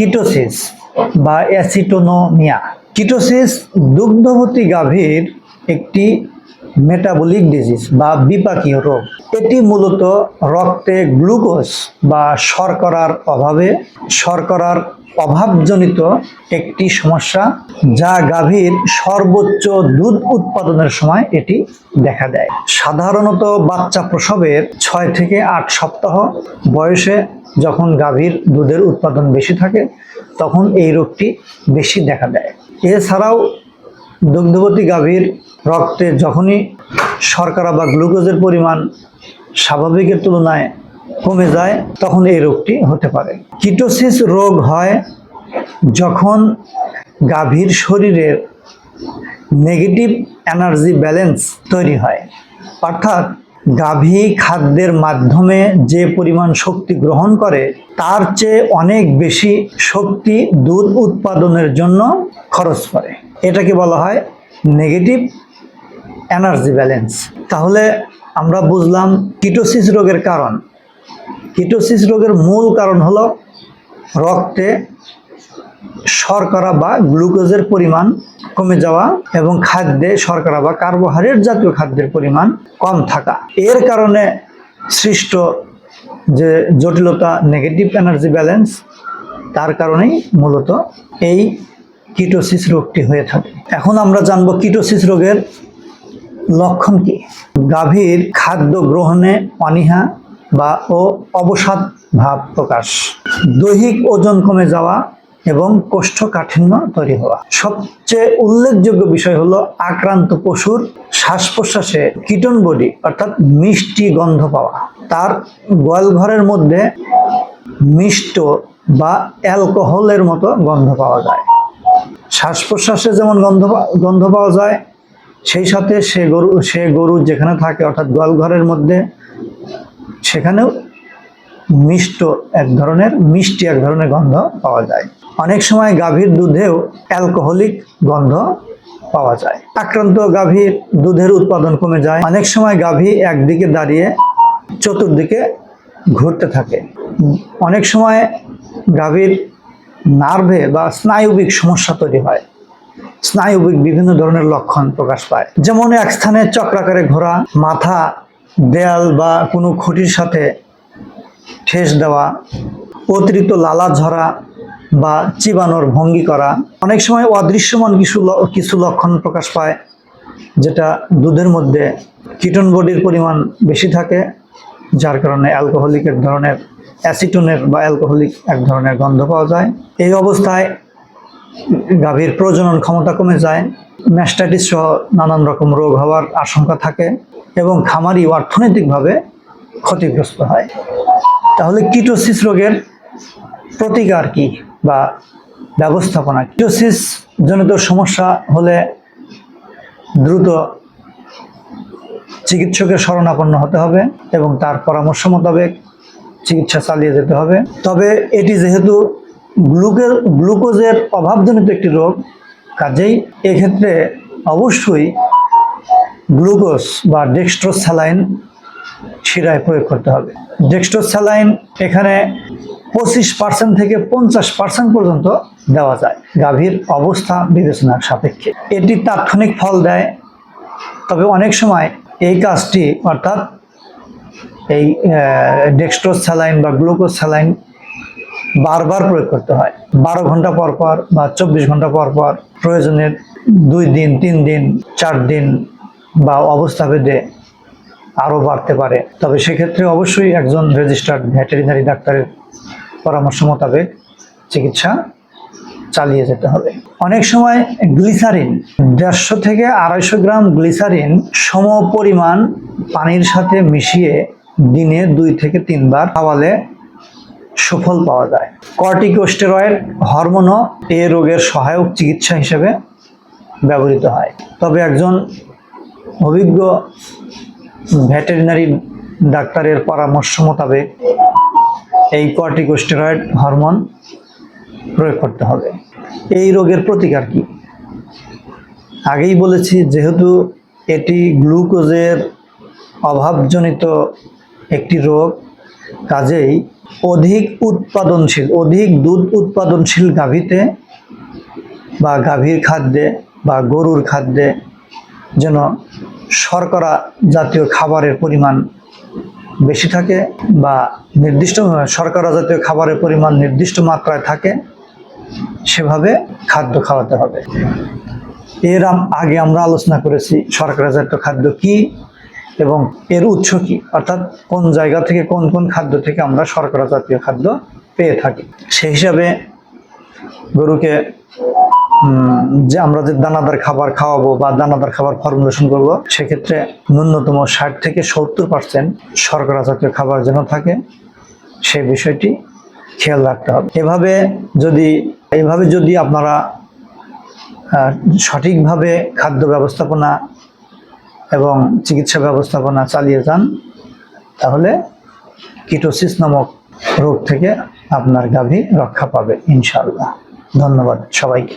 Ketosis বা অ্যাসিটোনোমিয়া। Ketosis দুগ্ধবতী গাভীর একটি মেটাবলিক ডিজিজ বা বিপাকীয় রোগ। এটি মূলত রক্তে গ্লুকোজ বা শর্করার অভাবে শর্করার অভাবজনিত একটি সমস্যা যা গাভীর সর্বোচ্চ দুধ উৎপাদনের সময় এটি দেখা দেয়। সাধারণত বাচ্চা প্রসবের ছয় থেকে আট সপ্তাহ বয়সে যখন গাভীর দুধের উৎপাদন বেশি থাকে, তখন এই রোগটি বেশি দেখা দেয়। এছাড়াও দুগ্ধবতী গাভীর রক্তে যখনই শর্করা বা গ্লুকোজের পরিমাণ স্বাভাবিকের তুলনায় কমে যায়, তখন এই রোগটি হতে পারে। কিটোসিস রোগ হয় যখন গাভীর শরীরের নেগেটিভ এনার্জি ব্যালেন্স তৈরি হয়। অর্থাৎ গাভী খাদ্যের মাধ্যমে যে পরিমাণ শক্তি গ্রহণ করে, তার চেয়ে অনেক বেশি শক্তি দুধ উৎপাদনের জন্য খরচ করে। এটাকে বলা হয় নেগেটিভ এনার্জি ব্যালেন্স। তাহলে আমরা বুঝলাম কিটোসিস রোগের কারণ। কিটোসিস রোগের মূল কারণ হলো রক্তে শর্করা বা গ্লুকোজের পরিমাণ কমে যাওয়া এবং খাদ্যে শর্করা বা কার্বোহাইড্রেট জাতীয় খাদ্যের পরিমাণ কম থাকা। এর কারণে সৃষ্ট যে জটিলতা নেগেটিভ এনার্জি ব্যালেন্স তার কারণেই মূলত এই কিটোসিস রোগটি হয়ে থাকে। এখন আমরা জানব কিটোসিস রোগের লক্ষণ কি। গাভীর খাদ্য গ্রহণে অনীহা বা ও অবসাদ ভাব প্রকাশ। দৈহিক ওজন কমে যাওয়া এবং কোষ্ঠকাঠিন্য তৈরি হওয়া। সবচেয়ে উল্লেখযোগ্য বিষয় হলো আক্রান্ত পশুর শ্বাস প্রশ্বাসে কিটন বডি, অর্থাৎ মিষ্টি গন্ধ পাওয়া। তার গোয়ালঘরের মধ্যে মিষ্ট বা অ্যালকোহলের মতো গন্ধ পাওয়া যায়। শ্বাস প্রশ্বাসে যেমন গন্ধ গন্ধ পাওয়া যায়, সেই সাথে সে গরু সে গরু যেখানে থাকে, অর্থাৎ গোয়ালঘরের মধ্যে সেখানেও মিষ্ট এক ধরনের, মিষ্টি এক ধরনের গন্ধ পাওয়া যায়। অনেক সময় গাভীর দুধেও অ্যালকোহলিক গন্ধ পাওয়া যায়। আক্রান্ত গাভীর দুধের উৎপাদন কমে যায়। অনেক সময় গাভী একদিকে দাঁড়িয়ে চতুর্দিকে ঘুরতে থাকে। অনেক সময় গাভীর নার্ভে বা স্নায়ুবিক সমস্যা তৈরি হয়। স্নায়ুবিক বিভিন্ন ধরনের লক্ষণ প্রকাশ পায়। যেমন এক স্থানে চক্রাকারে ঘোরা, মাথা দেয়াল বা কোনো খুঁটির সাথে ঠেস দেওয়া, অতিরিক্ত লালা ঝরা বা চিবানোর ভঙ্গি করা। অনেক সময় অদৃশ্যমান কিছু কিছু লক্ষণ প্রকাশ পায়, যেটা দুধের মধ্যে কিটন বডির পরিমাণ বেশি থাকে, যার কারণে অ্যালকোহলিক এক ধরনের, অ্যাসিটোনের বা অ্যালকোহলিক এক ধরনের গন্ধ পাওয়া যায়। এই অবস্থায় গাভীর প্রজনন ক্ষমতা কমে যায় ম্যাস্টাইটিস সহ নানান রকম রোগ হওয়ার আশঙ্কা থাকে। এবং খামারি অর্থনৈতিকভাবে ক্ষতিগ্রস্ত হয়। তাহলে কিটোসিস রোগের প্রতিকার কি বা ব্যবস্থাপনা? কিটোসিস জনিত সমস্যা হলে দ্রুত চিকিৎসকের শরণাপন্ন হতে হবে এবং তার পরামর্শ মোতাবেক চিকিৎসা চালিয়ে যেতে হবে। তবে এটি যেহেতু গ্লুকোজ গ্লুকোজের অভাবজনিত একটি রোগ, কাজেই এক্ষেত্রে অবশ্যই গ্লুকোজ বা ডেক্সট্রোস স্যালাইন শিরায় প্রয়োগ করতে হবে। ডেক্সট্রোস স্যালাইন এখানে পঁচিশ পার্সেন্ট থেকে পঞ্চাশ পার্সেন্ট পর্যন্ত দেওয়া যায়। গাভীর অবস্থা বিবেচনার সাপেক্ষে। এটি তাৎক্ষণিক ফল দেয়। তবে অনেক সময় এই কাজটি অর্থাৎ এই ডেক্সট্রোস স্যালাইন বা গ্লুকোজ স্যালাইন বারবার প্রয়োগ করতে হয়। বারো ঘণ্টা পর পর বা চব্বিশ ঘণ্টা পর পর প্রয়োজনের দুই দিন, তিন দিন, চার দিন বা অবস্থা ভেদে আরও বাড়তে পারে। তবে সেক্ষেত্রে অবশ্যই একজন রেজিস্টার্ড ভেটেরিনারি ডাক্তারের পরামর্শ মোতাবেক চিকিৎসা চালিয়ে যেতে হবে। অনেক সময় গ্লিসারিন, দেড়শো থেকে আড়াইশো গ্রাম গ্লিসারিন সম পরিমাণ পানির সাথে মিশিয়ে দিনে দুই থেকে তিনবার খাওয়ালে সুফল পাওয়া যায়। কর্টিকোস্টেরয়েড হরমোনও এ রোগের সহায়ক চিকিৎসা হিসেবে ব্যবহৃত হয়। তবে একজন অভিজ্ঞ ভেটেরিনারি ডাক্তারের পরামর্শ মোতাবেক এই কর্টিকোস্টেরয়েড হরমোন প্রয়োগ করতে হবে। এই রোগের প্রতিকার কি? আগেই বলেছি, যেহেতু এটি গ্লুকোজের অভাবজনিত একটি রোগ, কাজেই অধিক উৎপাদনশীল, অধিক দুধ উৎপাদনশীল গাভীতে বা গাভীর খাদ্যে বা গরুর খাদ্যে যেন শর্করা জাতীয় খাবারের পরিমাণ বেশি থাকে বা নির্দিষ্ট শর্করা জাতীয় খাবারের পরিমাণ নির্দিষ্ট মাত্রায় থাকে, সেভাবে খাদ্য খাওয়াতে হবে। এর আগে আমরা আলোচনা করেছি শর্করা জাতীয় খাদ্য কি এবং এর উৎস কি, অর্থাৎ কোন জায়গা থেকে কোন কোন খাদ্য থেকে আমরা শর্করা জাতীয় খাদ্য পেয়ে থাকি। সেই হিসাবে গরুকে যে আমরা যে দানাদার খাবার খাওয়াবো বা দানাদার খাবার ফর্মুলেশন করব, সেক্ষেত্রে ন্যূনতম ষাট থেকে সত্তর পার্সেন্ট শর্করা জাতীয় খাবার যেন থাকে, সেই বিষয়টি খেয়াল রাখতে হবে। এভাবে যদি এইভাবে যদি আপনারা সঠিকভাবে খাদ্য ব্যবস্থাপনা এবং চিকিৎসা ব্যবস্থাপনা চালিয়ে যান, তাহলে কিটোসিস নামক রোগ থেকে আপনার গাভী রক্ষা পাবে, ইনশাআল্লাহ। ধন্যবাদ সবাইকে।